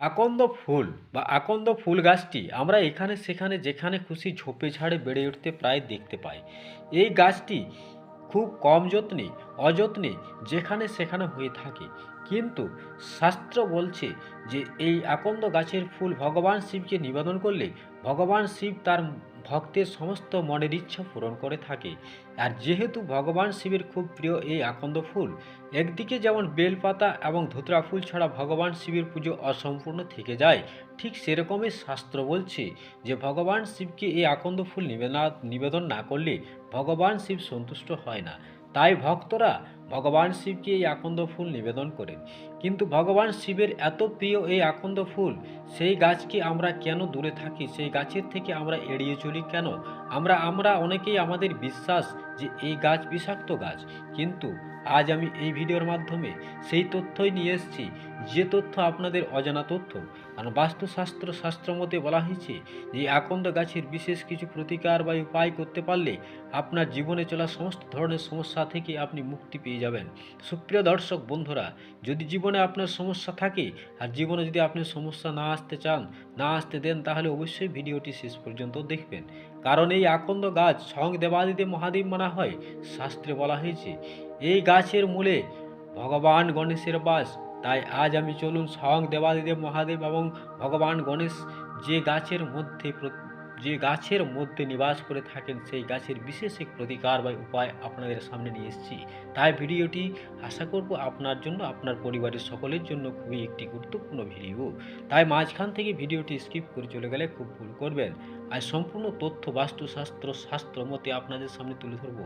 আকন্দ ফুল বা আকন্দ ফুল গাছটি আমরা এখানে, সেখানে, যেখানে খুশি ঝোপে ঝাড়ে বেড়ে উঠতে প্রায় দেখতে পাই। এই গাছটি খুব কম যত্নে, অযত্নে, যেখানে, সেখানে হয়ে থাকে। কিন্তু শাস্ত্র বলছে যে এই আকন্দ গাছের ফুল ভগবান শিবকে নিবেদন করলে ভগবান শিব তার ভক্তের সমস্ত মনের ইচ্ছা পূরণ করে থাকে। আর যেহেতু ভগবান শিবের খুব প্রিয় এই আকন্দ ফুল, একদিকে যেমন বেলপাতা এবং ধুতরা ফুল ছাড়া ভগবান শিবের পুজো অসম্পূর্ণ থেকে যায়, ঠিক সেরকমই শাস্ত্র বলছে যে ভগবান শিবকে এই আকন্দ ফুল নিবেদন না করলে ভগবান শিব সন্তুষ্ট হয় না। তাই ভক্তরা ভগবান শিবকে এই আকন্দ ফুল নিবেদন করেন। কিন্তু ভগবান শিবের এত প্রিয় এই আকন্দ ফুল, সেই গাছকে আমরা কেন দূরে থাকি? সেই গাছের থেকে আমরা এড়িয়ে চলি কেন? আমরা আমরা অনেকেই আমাদের বিশ্বাস যে এই গাছ বিষাক্ত গাছ। কিন্তু আজ আমি এই ভিডিওর মাধ্যমে সেই তথ্যই নিয়ে এসেছি, যে তথ্য আপনাদের অজানা তথ্য। আর বাস্তুশাস্ত্র শাস্ত্র মতে বলা হয়েছে যে আকন্দ গাছের বিশেষ কিছু প্রতিকার বা উপায় করতে পারলে আপনার জীবনে চলা সমস্ত ধরনের সমস্যা থেকে আপনি মুক্তি পেয়ে যাবেন। সুপ্রিয় দর্শক বন্ধুরা, যদি জীবনে আপনার সমস্যা থাকে আর জীবনে যদি আপনি সমস্যা না আসতে চান, না আসতে দেন, তাহলে অবশ্যই ভিডিওটি শেষ পর্যন্ত দেখবেন। কারণ এই আকন্দ গাছ সং দেবাদিতে মহাদেব মানা হয়, শাস্ত্রে বলা হয়েছে, এই গাছের মূলে ভগবান গণেশের বাস, তাই আজ আমি চলুন স্বয়ং দেবাদিদেব মহাদেব এবং ভগবান গণেশ যে গাছের মধ্যে যে গাছের মধ্যে নিবাস করে থাকেন, সেই গাছের বিশেষ এক প্রতিকার বা উপায় আপনাদের সামনে নিয়ে এসেছি। তাই ভিডিওটি আশা করব আপনার জন্য, আপনার পরিবারের সকলের জন্য খুবই একটি গুরুত্বপূর্ণ ভিডিও। তাই মাঝখান থেকে ভিডিওটি স্কিপ করে চলে গেলে খুব ভুল করবেন। আর সম্পূর্ণ তথ্য, বাস্তুশাস্ত্র শাস্ত্র মতে আপনাদের সামনে তুলে ধরবো।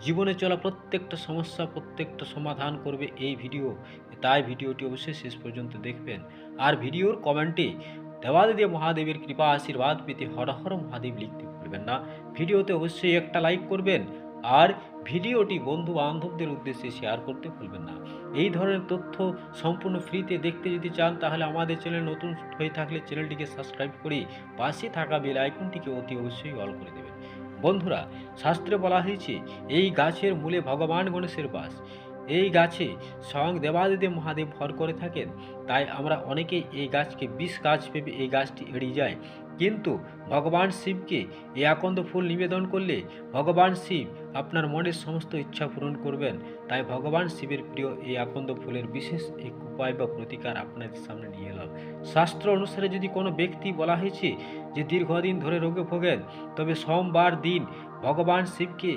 জীবনে চলা প্রত্যেকটা সমস্যা, প্রত্যেকটা সমাধান করবে এই ভিডিও। তাই ভিডিওটি অবশ্যই শেষ পর্যন্ত দেখবেন। আর ভিডিওর কমেন্টে দেবাদিদেব মহাদেবের কৃপা আশীর্বাদ পেতে হর হর মহাদেব লিখতে ভুলবেন না ভিডিওতে অবশ্যই একটা লাইক করবেন আর ভিডিওটি বন্ধু বান্ধবদের উদ্দেশ্যে শেয়ার করতে ভুলবেন না এই ধরনের তথ্য সম্পূর্ণ ফ্রিতে দেখতে যদি চান তাহলে আমাদের চ্যানেল নতুন হয়ে থাকলে চ্যানেলটিকে সাবস্ক্রাইব করে পাশে থাকা বেল আইকনটিকে অতি অবশ্যই অল করে দেবেন। বন্ধুরা, শাস্ত্রে বলা হয়েছে, এই গাছের মূলে ভগবান গণেশের বাস। এই গাছে স্বয়ং দেবাদিদেব মহাদেব ভর করে থাকেন। তাই আমরা অনেকেই এই গাছকে বিষ গাছ ভেবে এই গাছটি এড়িয়ে যায় কিন্তু ভগবান শিবকে এই আকন্দ ফুল নিবেদন করলে ভগবান শিব আপনার মনের সমস্ত ইচ্ছা পূরণ করবেন। তাই ভগবান শিবের প্রিয় এই আকন্দ ফুলের বিশেষ এক উপায় বা প্রতিকার আপনাদের সামনে নিয়ে এলাম। শাস্ত্র অনুসারে যদি কোনো ব্যক্তি বলা হয়েছে যে দীর্ঘদিন ধরে রোগে ভোগেন, তবে সোমবার দিন ভগবান শিবকে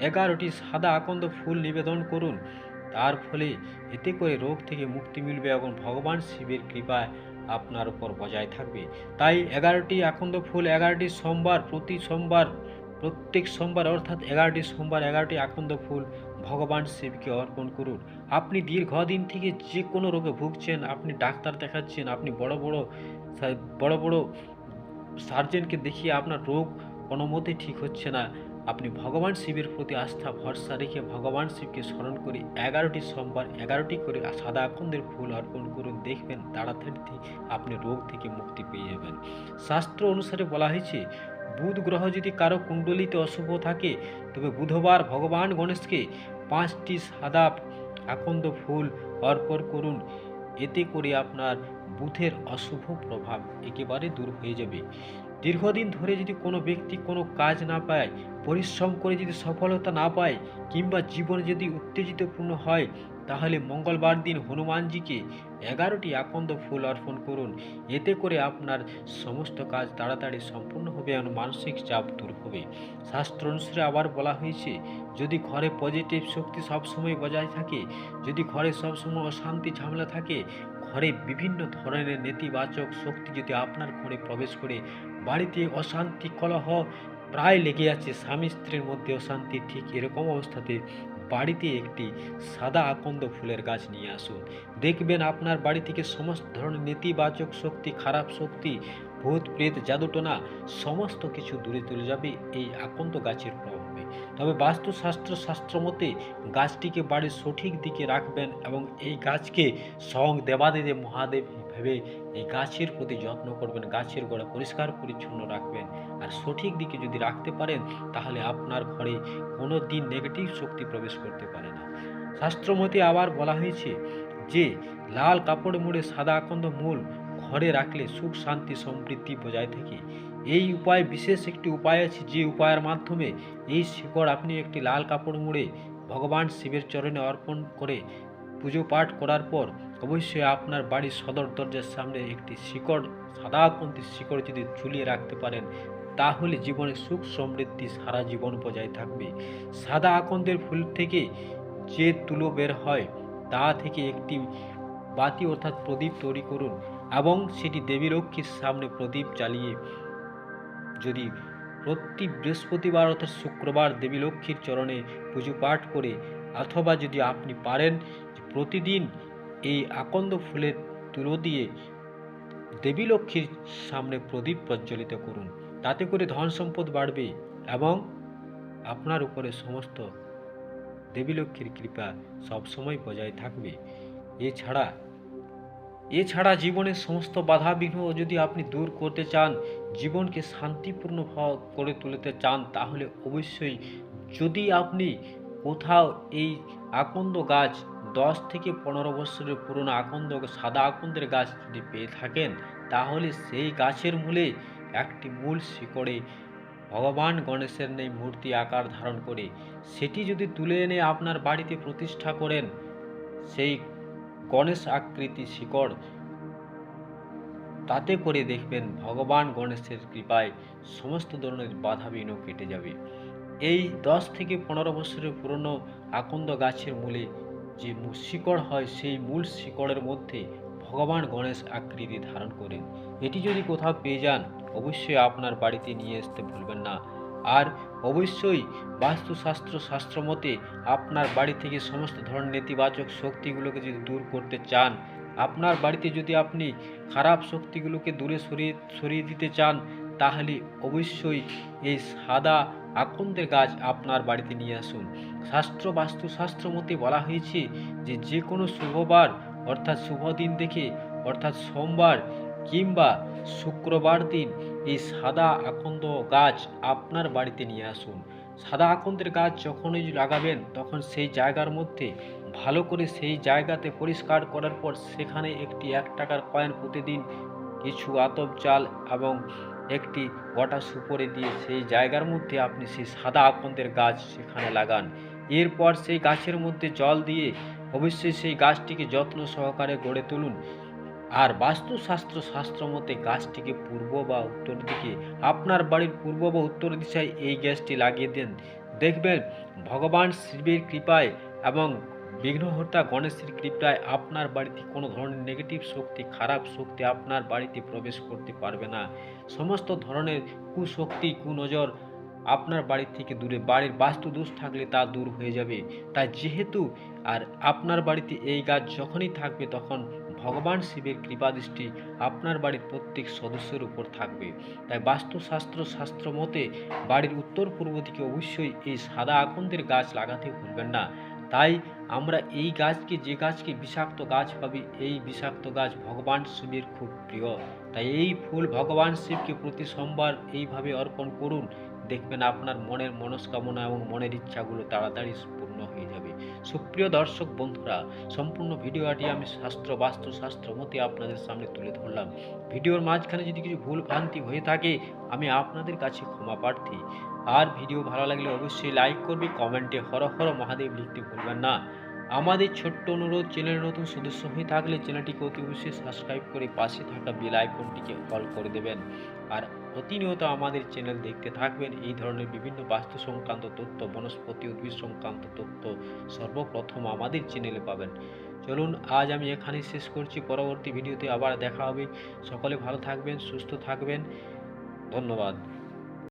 এগারোটি সাদা আকন্দ ফুল নিবেদন করুন। তার ফলে এতে করে রোগ থেকে মুক্তি মিলবে এবং ভগবান শিবের কৃপায় আপনার উপর বজায় থাকবে। তাই এগারোটি আকন্দ ফুল, এগারোটি সোমবার প্রতি সোমবার, প্রত্যেক সোমবার অর্থাৎ এগারোটি সোমবার, এগারোটি আকন্দ ফুল ভগবান শিবকে অর্পণ করুন। আপনি দীর্ঘদিন থেকে যে কোনো রোগে ভুগছেন, আপনি ডাক্তার দেখাচ্ছেন, আপনি বড় বড় বড় বড় সার্জেনকে দেখিয়ে আপনার রোগ কোনো মতেই ঠিক হচ্ছে না। আপনি ভগবান শিবের প্রতি আস্থা, ভরসা রেখে ভগবান শিবকে স্মরণ করে এগারোটি সোমবার এগারোটি করে সাদা আকন্দের ফুল অর্পণ করুন, দেখবেন তাড়াতাড়ি আপনি রোগ থেকে মুক্তি পেয়ে যাবেন। শাস্ত্র অনুসারে বলা হয়েছে, বুধ গ্রহ যদি কারও কুণ্ডলিতে অশুভ থাকে, তবে বুধবার ভগবান গণেশকে পাঁচটি সাদা আকন্দ ফুল অর্পণ করুন। এতে করে আপনার বুথের অশুভ প্রভাব একেবারে দূর হয়ে যাবে। দীর্ঘদিন ধরে যদি কোনো ব্যক্তি কোনো কাজ না পায়, পরিশ্রম করে যদি সফলতা না পায়, কিংবা জীবন যদি উত্তেজিতপূর্ণ হয় তাহলে মঙ্গলবার দিন হনুমানজিকে এগারোটি আকন্দ ফুল অর্পণ করুন। এতে করে আপনার সমস্ত কাজ তাড়াতাড়ি সম্পূর্ণ হবে এবং মানসিক চাপ দূর হবে। শাস্ত্র অনুসারে আবার বলা হয়েছে, যদি ঘরে পজিটিভ শক্তি সবসময় বজায় থাকে, যদি ঘরে সবসময় অশান্তি ঝামেলা থাকে, ঘরে বিভিন্ন ধরনের নেতিবাচক শক্তি যদি আপনার ঘরে প্রবেশ করে, বাড়িতে অশান্তি, কলহ প্রায় লেগে আছে স্বামী স্ত্রীর মধ্যে অশান্তি। ঠিক এরকম অবস্থাতে বাড়িতে একটি সাদা আকন্দ ফুলের গাছ নিয়ে আসুন। দেখবেন আপনার বাড়ি থেকে সমস্ত ধরনের নেতিবাচক শক্তি, খারাপ শক্তি, ভূত, প্রেত, জাদুটোনা সমস্ত কিছু দূরে চলে যাবে এই আকন্দ গাছের প্রভাবে। তবে বাস্তুশাস্ত্র শাস্ত্র মতে গাছটিকে বাড়ির সঠিক দিকে রাখবেন এবং এই গাছকে স্বয়ং দেবাদিদেব মহাদেব ভেবে এই গাছের প্রতি যত্ন করবেন, গাছের গোড়া পরিষ্কার পরিচ্ছন্ন রাখবেন। আর সঠিক দিকে যদি রাখতে পারেন, তাহলে আপনার ঘরে কোনো দিন নেগেটিভ শক্তি প্রবেশ করতে পারে না। শাস্ত্রমতে আবার বলা হয়েছে যে, লাল কাপড় মুড়ে সাদা আকন্দ মূল ঘরে রাখলে সুখ, শান্তি, সমৃদ্ধি বজায় থাকে। এই উপায়, বিশেষ একটি উপায় আছে যে উপায়ের মাধ্যমে এই শিকড় আপনি একটি লাল কাপড় মুড়ে ভগবান শিবের চরণে অর্পণ করে পুজো পাঠ করার পর অবশ্যই আপনার বাড়ির সদর দরজার সামনে একটি শিকড়, সাদা আকন্তি শিকড় যদি ঝুলিয়ে রাখতে পারেন, তাহলে জীবনে সুখ সমৃদ্ধি সারা জীবন বজায় থাকবে। সাদা আকন্দের ফুল থেকে যে তুলো বের হয়, তা থেকে একটি বাতি অর্থাৎ প্রদীপ তৈরি করুন এবং সেটি দেবী সামনে প্রদীপ জ্বালিয়ে যদি প্রতি বৃহস্পতিবার অর্থাৎ শুক্রবার দেবী লক্ষ্মীর চরণে পুজো পাঠ করে, অথবা যদি আপনি পারেন প্রতিদিন এই আকন্দ ফুলের তুলো দিয়ে দেবী লক্ষ্মীর সামনে প্রদীপ প্রজ্বলিত করুন। তাতে করে ধন সম্পদ বাড়বে এবং আপনার উপরে সমস্ত দেবী লক্ষ্মীর কৃপা সবসময় বজায় থাকবে। এছাড়া এছাড়া জীবনের সমস্ত বাধা বিঘ্ন যদি আপনি দূর করতে চান, জীবনকে শান্তিপূর্ণ করে তুলতে চান, তাহলে অবশ্যই যদি আপনি কোথাও এই আকন্দ গাছ দশ থেকে পনেরো বছরের পুরনো আকন্দ সাদা আকন্দের গাছ যদি পেয়ে থাকেন, তাহলে সেই গাছের মূলে একটি মূল শিকড়ে ভগবান গণেশের নেই মূর্তি আকার ধারণ করে। সেটি যদি তুলে এনে আপনার বাড়িতে প্রতিষ্ঠা করেন, সেই গণেশ আকৃতি শিকড়, তাতে করে দেখবেন ভগবান গণেশের কৃপায় সমস্ত ধরনের বাধা বিঘ্ন কেটে যাবে। এই দশ থেকে পনেরো বছরের পুরনো আকন্দ গাছের মূলে যে শিকড় হয় সেই মূল শিকড়ের মধ্যে ভগবান গণেশ আকৃতি ধারণ করেন। এটি যদি কোথাও পেয়ে যান, অবশ্যই আপনার বাড়িতে নিয়ে আসতে ভুলবেন না। আর অবশ্যই বাস্তুশাস্ত্র শাস্ত্র মতে আপনার বাড়ি থেকে সমস্ত ধরনের নেতিবাচক শক্তিগুলোকে যদি দূর করতে চান, আপনার বাড়িতে যদি আপনি খারাপ শক্তিগুলোকে দূরে সরিয়ে সরিয়ে দিতে চান, তাহলে অবশ্যই এই সাদা আকন্দের গাছ আপনার বাড়িতে নিয়ে আসুন। শাস্ত্র বাস্তুশাস্ত্র মতে বলা হয়েছে যে যে কোনো শুভবার, অর্থাৎ শুভ দিন দেখে, অর্থাৎ সোমবার কিংবা শুক্রবার দিন এই সাদা আকন্দ গাছ আপনার বাড়িতে নিয়ে আসুন। সাদা আকন্দের গাছ যখনই লাগাবেন, তখন সেই জায়গার মধ্যে ভালো করে সেই জায়গাতে পরিষ্কার করার পর সেখানে একটি এক টাকার কয়েন প্রতিদিন কিছু আতপ চাল এবং একটি গোটা সুপরে দিয়ে সেই জায়গার মধ্যে আপনি সেই সাদা আকন্দের গাছ সেখানে লাগান। এরপর সেই গাছের মধ্যে জল দিয়ে অবশ্যই সেই গাছটিকে যত্ন সহকারে গড়ে তুলুন। আর বাস্তুশাস্ত্র শাস্ত্র মতে গাছটিকে পূর্ব বা উত্তর দিকে, আপনার বাড়ির পূর্ব বা উত্তর দিশায় এই গ্যাসটি লাগিয়ে দেন। দেখবেন, ভগবান শিবের কৃপায় এবং বিঘ্নহর্তা গণেশের কৃপায় আপনার বাড়িতে কোনো ধরনের নেগেটিভ শক্তি, খারাপ শক্তি আপনার বাড়িতে প্রবেশ করতে পারবে না। সমস্ত ধরনের কুশক্তি, কুনজর আপনার বাড়ি থেকে দূরে। বাড়ির বাস্তু দোষ থাকলে তা দূর হয়ে যাবে। তাই যেহেতু আর আপনার বাড়িতে এই গাছ যখনই থাকবে তখন ভগবান শিবের কৃপাদৃষ্টি আপনার বাড়ির প্রত্যেক সদস্যের উপর থাকবে। তাই বাস্তুশাস্ত্র শাস্ত্র মতে বাড়ির উত্তর পূর্ব দিকে অবশ্যই এই সাদা আকন্দের গাছ লাগাতে ভুলবেন না। তাই আমরা এই গাছকে, যে গাছকে বিষাক্ত গাছ পাবি, এই বিষাক্ত গাছ ভগবান শিবের খুব প্রিয়। তাই এই ফুল ভগবান শিবকে প্রতি সোমবার এইভাবে অর্পণ করুন। দেখবেন আপনার মনের মনস্কামনা এবং মনের ইচ্ছাগুলো তাড়াতাড়ি হয়ে যাবে। সুপ্রিয় দর্শক বন্ধুরা, সম্পূর্ণ ভিডিওটি আমি শাস্ত্র বাস্তু শাস্ত্র মতে আপনাদের সামনে তুলে ধরলাম। ভিডিওর মাঝখানে যদি কিছু ভুল ভ্রান্তি হয়ে থাকে, আমি আপনাদের কাছে ক্ষমা প্রার্থী। আর ভিডিও ভালো লাগলে অবশ্যই লাইক করবে কমেন্টে হর হর মহাদেব লিখতে ভুলবেন না। আমাদের ছোট্ট অনুরোধ চ্যানেল নতুন সদস্য হয়ে থাকলে চ্যানেলটিকে অতি অবশ্যই সাবস্ক্রাইব করে পাশে থাকা বেল আইকনটিকে অল করে দেবেন। আর প্রতিনিয়ত আমাদের চ্যানেল দেখতে থাকবেন। এই ধরনের বিভিন্ন বাস্তু সংক্রান্ত তথ্য, বনস্পতি উদ্ভিদ সংক্রান্ত তথ্য সর্বপ্রথম আমাদের চ্যানেলে পাবেন। চলুন, আজ আমি এখানেই শেষ করছি। পরবর্তী ভিডিওতে আবার দেখা হবে। সকলে ভালো থাকবেন, সুস্থ থাকবেন। ধন্যবাদ।